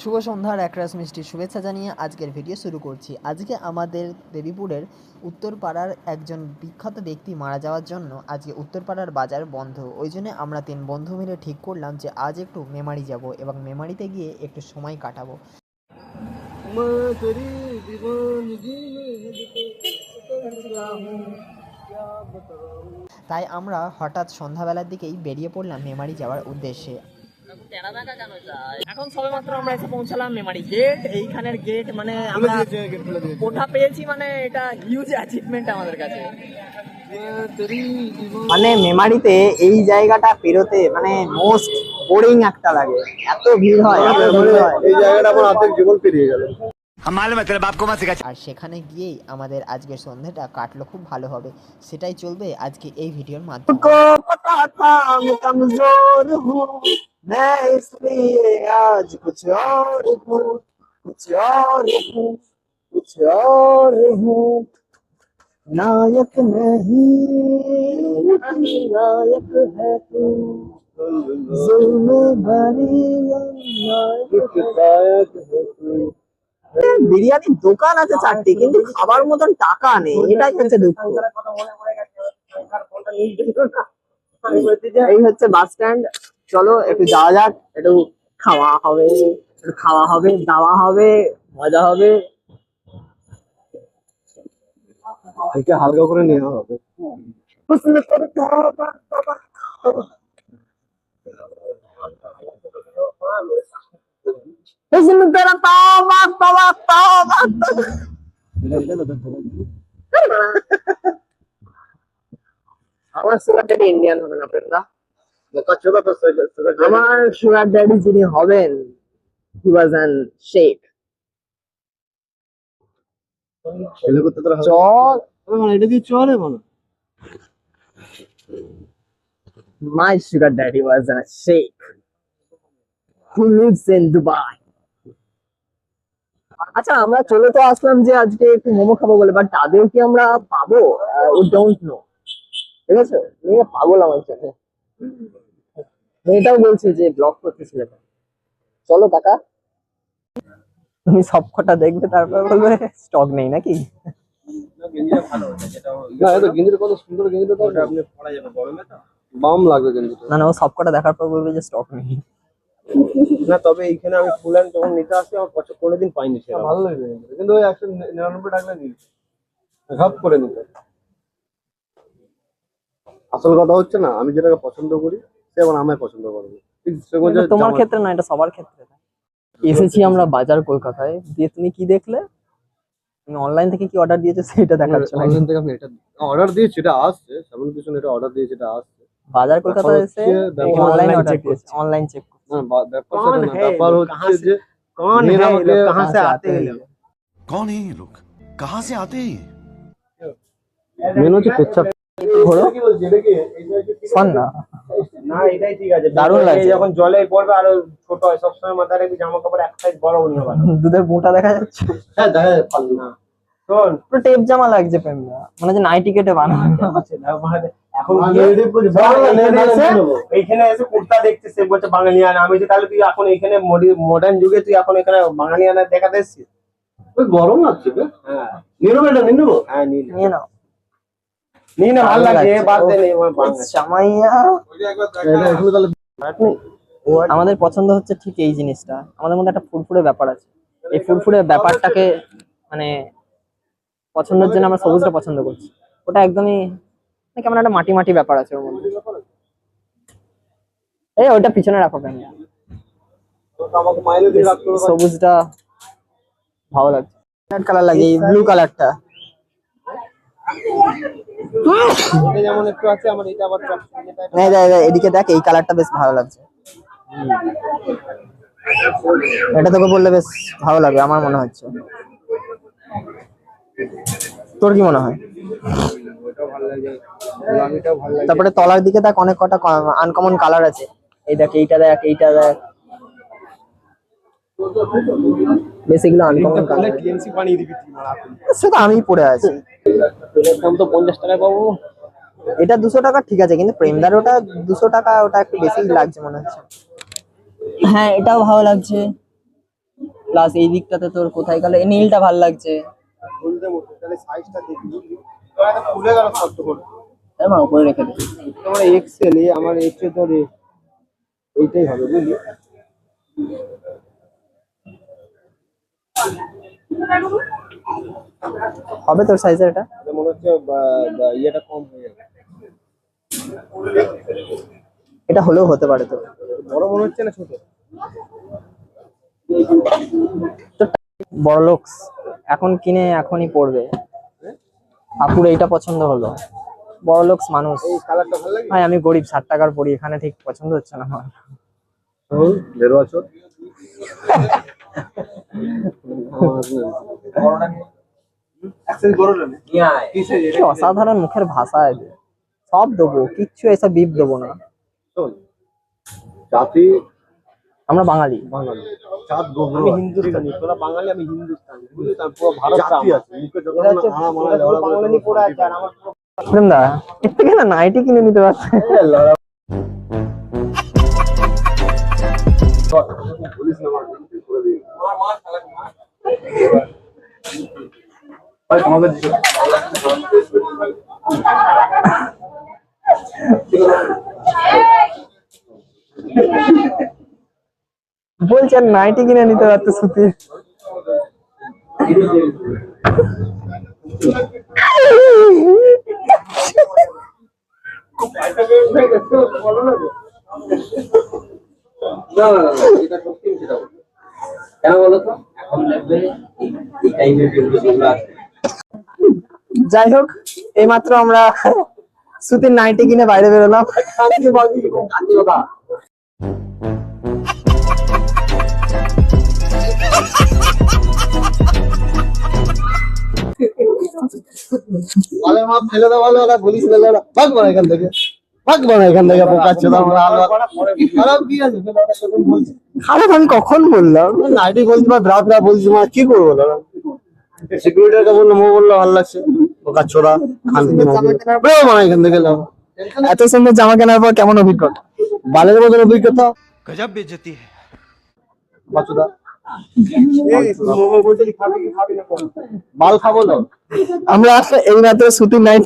শুভ সন্ধ্যার একরাশ মিষ্টি শুভেচ্ছা জানিয়ে আজকের ভিডিও শুরু করছি। আজকে আমাদের দেবীপুরের উত্তরপাড়ার একজন বিখ্যাত ব্যক্তি মারা যাওয়ার জন্য আজকে উত্তরপাড়ার বাজার বন্ধ। ওই জন্য আমরা তিন বন্ধু মিলে ঠিক করলাম যে আজ একটু মেমারি যাব এবং মেমারিতে গিয়ে একটু সময় কাটাবো। তাই আমরা হঠাৎ সন্ধ্যাবেলার দিকেই বেরিয়ে পড়লাম মেমারি যাওয়ার উদ্দেশ্যে। এখন সবে মাত্র আমরা এসে পৌঁছালাম মেমারি গেট এইখানের গেট মানে আমরা ওঠা পেয়েছি মানে এটা হিউজ অ্যাচিভমেন্ট আমাদের কাছে। মানে মেমারিতে এই জায়গাটা পেরোতে মানে মোস্ট বোরিং একটা লাগে। এত ভিড় হয় এত ভিড় হয়। এই জায়গাটা আমার অর্ধেক জীবন পেরিয়ে গেল। हम मालूम है तेरे बाप को मत सिखा আর সেখানে গিয়েই আমাদের আজকের সন্ধ্যাটা কাটলো খুব ভালো হবে সেটাই চলবে আজকে এই ভিডিওর মাধ্যমে को पता था मैं कमजोर हूँ मैं इसलिए आज कुछ और हूँ कुछ और हूँ कुछ और हूँ नायक नहीं नायक है तू जुल्म भरी नायक है तू বিরিয়ানির দোকান আছে চারটি কিন্তু খাবার মতন টাকা নেই এটাই হচ্ছে দুঃখ। এই হচ্ছে বাস স্ট্যান্ড। চলো একটু যাওয়া যাক একটু খাওয়া হবে একটু খাওয়া হবে দাওয়া হবে মজা হবে। একে হালকা করে নেওয়া হবে। হুসন তেরা তওবা তওবা তওবা। আমার সুগার ড্যাডি ইন্ডিয়ান হবে না আমার সুগার ড্যাডি যিনি হবেন হি ওয়াজ অ্যান শেখ চল। এটা দিয়ে চলে মানে my sugar daddy was a sheikh who lives in Dubai. আচ্ছা আমরা চলে তো আসলাম যে আজকে একটু মোমো খাব বলে বাট তাদের কি আমরা পাবো? উই ডোন্ট নো ঠিক আছে? মেয়ে পাগল আমার সাথে। মেয়েটাও বলছে যে ব্লগ করতেছিল চলো কাকা। তুমি সব কটা দেখবে তারপর বলবে স্টক নেই নাকি? না কত সুন্দর গেঞ্জিটা তো। আপনি পরা যাবে গরমে তো? বাম লাগবে না না ও সব কটা দেখার পর বলবে যে স্টক নেই। না তবে এইখানে আমি ফুল হ্যান্ড যখন নিতে আসি আমার পছন্দ কোনোদিন পাইনি সেরকম। ভালো লাগবে কিন্তু ওই একশো নিরানব্বই টাকা নিয়ে ঘাপ করে নিতে। আসল কথা হচ্ছে না আমি যেটাকে পছন্দ করি সে আবার আমায় পছন্দ করবে তোমার ক্ষেত্রে না এটা সবার ক্ষেত্রে। এসেছি আমরা বাজার কলকাতায় দিয়ে তুমি কি দেখলে? তুমি অনলাইন থেকে কি অর্ডার দিয়েছ সেটা দেখাচ্ছ না অনলাইন থেকে আমি এটা অর্ডার দিয়েছি এটা আসছে। সেমন কিছু না, এটা অর্ডার দিয়েছি এটা আসছে। বাজার কলকাতা এসে অনলাইন অর্ডার দিয়েছে অনলাইন চেক ব্যাপার कौन সেটা না, है ব্যাপার लोग? कहाँ হচ্ছে से- যে कौन मेरा है ये मतलब लोग कहाँ से आते हैं ये लोग कौन है ये लोग कहाँ से आते हैं ये মেন হচ্ছে পেচ্ছাপ ঘোরো শোন না না এটাই ঠিক আছে দারুণ এই লাগছে। যখন জলে পড়বে আরো ছোট হয় সবসময় মাথায় রাখবি জামা কাপড় এক সাইজ বড় নিয়ে ভালো দুধের বুটা দেখা যাচ্ছে হ্যাঁ দেখা যায় পাল্লু না শোন পুরো টেপ জামা লাগছে প্রেমদা মানে যে নাইটি কেটে বানানো এখন আমি এইখানে এসে- কুর্তা দেখতে সে বলছে বাঙালিয়ানা আমি যে তাহলে তুই এখন এখানে মডার্ন যুগে তুই এখন এখানে বাঙালিয়ানা দেখাতে এসছিস? গরম লাগছে হ্যাঁ। নিয়ে নেব এটা নিয়ে নেব? হ্যাঁ নিয়ে। নিয়ে ভালো। বাদ দে তাহলে আমাদের পছন্দ হচ্ছে ঠিক এই জিনিসটা। আমাদের মধ্যে একটা ফুরফুরে ব্যাপার আছে। এই ফুরফুরে ব্যাপারটাকে মানে পছন্দের জন্য আমরা সবুজটা পছন্দ করছি। ওটা একদমই কেমন একটা মাটি মাটি ব্যাপার আছে ওর মধ্যে। এই ওইটা পিছনে রাখো কেন? সবুজটা ভালো লাগছে। কালার লাগে, এই ব্লু কালারটা এদিকে দেখ, এই বেশ ভালো লাগছে। এটা তোকে বললে বেশ ভালো লাগবে আমার মনে হচ্ছে। তোর কি মনে হয়? তারপরে তলার দিকে দেখ অনেক কটা আনকমন কালার আছে। এই দেখ এইটা দেখ এইটা দেখ। বেশ এগুলো আনকমন কালার টিএমসি বানিয়ে দিবি তুই মারা সেটা আমি পড়ে আছি। ফোন তো পঞ্চাশ টাকায় পাবো। এটা টাকা ঠিক আছে কিন্তু প্রেমদার ওটা দুশো টাকা ওটা একটু বেশি লাগছে মনে হচ্ছে। হ্যাঁ এটাও ভালো লাগছে। প্লাস এই দিকটাতে তোর কোথায় গেলে? এই নীলটা ভালো লাগছে। বলতে মতো তাহলে সাইজটা খুলে গেল শক্ত করে। তাই উপরে রেখে দে। তোমার এক্সেল এ আমার এক্সে তোর এইটাই হবে বুঝলি? হবে তোর সাইজের এটা? এটা মনে হচ্ছে ইয়েটা কম হয়ে যাবে। এটা হলেও হতে পারে তোর। বড় মনে হচ্ছে না ছোট? বড় লোকস এখন কিনে এখনই পড়বে। আপুর এইটা পছন্দ হলো। বড় লোকস মানুষ। এই কালারটা ভালো লাগে? ভাই আমি গরিব ষাট টাকার পড়ি এখানে ঠিক পছন্দ হচ্ছে না আমার। অসাধারণ মুখের ভাষা সব দেবো কিচ্ছু এসব বিপ দেবো না। জাতি আমরা বাঙালি। বাঙালি। চাঁদ গোবর আমি হিন্দুস্তানি তোরা বাঙালি আমি হিন্দুস্তানি। বুঝলি তো পুরো ভারত জাতি আছে মুখে যখন এরা হচ্ছে না আড়া মারা এরা লেওড়া পুরো করে বাঙালি তখন পড়ে আছে আর আমার পুরো প্রেম দা এর থেকে নাইটি কিনে নিতে না আর নাইটি কিনে নিতে পারতো সুতির যাই হোক এইমাত্র আমরা সুতির নাইটি কিনে বাইরে বেরোলাম। খারাপ আমি কখন বললাম? নাইটি বলছি বা ব্রা ব্রা বলছি মা কি করব এত সুন্দর জামা কেনার পর কেমন অভিজ্ঞতা? বালের মতন অভিজ্ঞতা। বাল খাব না? আমরা এই রাতে ছুটি নাই।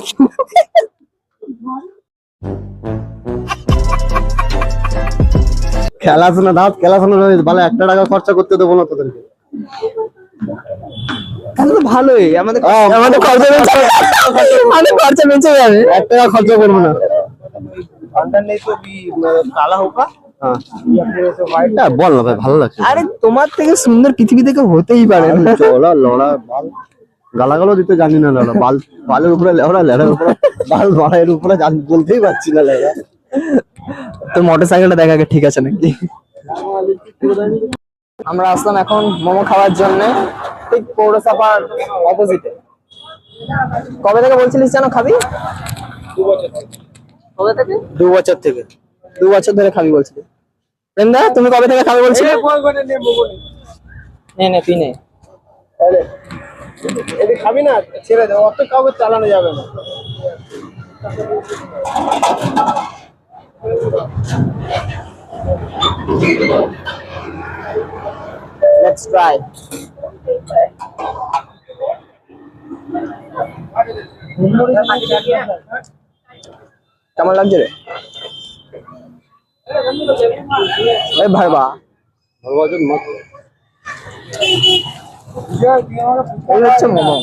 খেলাশোনা দাও খেলাশোনা ভালো একটা টাকা খরচা করতে দেবো না তোদেরকে। ভালোই আমাদের খরচা বেঁচে টাকা খরচা করব না। হ্যাঁ। বল ভাই ভালো লাগছে। আরে তোমার থেকে সুন্দর পৃথিবী থেকে হতেই পারে লড়া গালাগালো দিতে জানি না লড়া বাল বালের উপরে লেওড়া লেড়ার উপরে বাল মারাইয়ের উপরে জানি বলতেই পারছি না লেড়া তো মোটর সাইকেলটা দেখা ঠিক আছে নাকি? আমরা আসলাম এখন মোমো খাওয়ার জন্য ঠিক পৌরসভার অপোজিটে কবে থেকে বলছিলিস জানো খাবি? কবে থেকে? দু বছর থেকে। দু বছর ধরে খাবি বলছিলি। প্রেমদা তুমি কবে থেকে খাবে বলছিলে? নে নে তুই এদিকে খাবি না, ছেড়ে দে, অত কাউকে চালানো যাবে না। লেটস ট্রাই কেমন লাগছে রে? এই ভাইবা ভালো আছে মত এই হচ্ছে মোমো।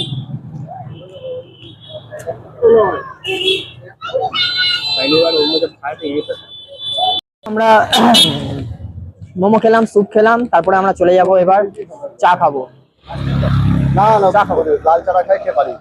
আমরা মোমো খেলাম স্যুপ খেলাম তারপরে আমরা চলে যাব এবার চা খাব। না না চা খাব। লাল চা খাই খেয়ে পারি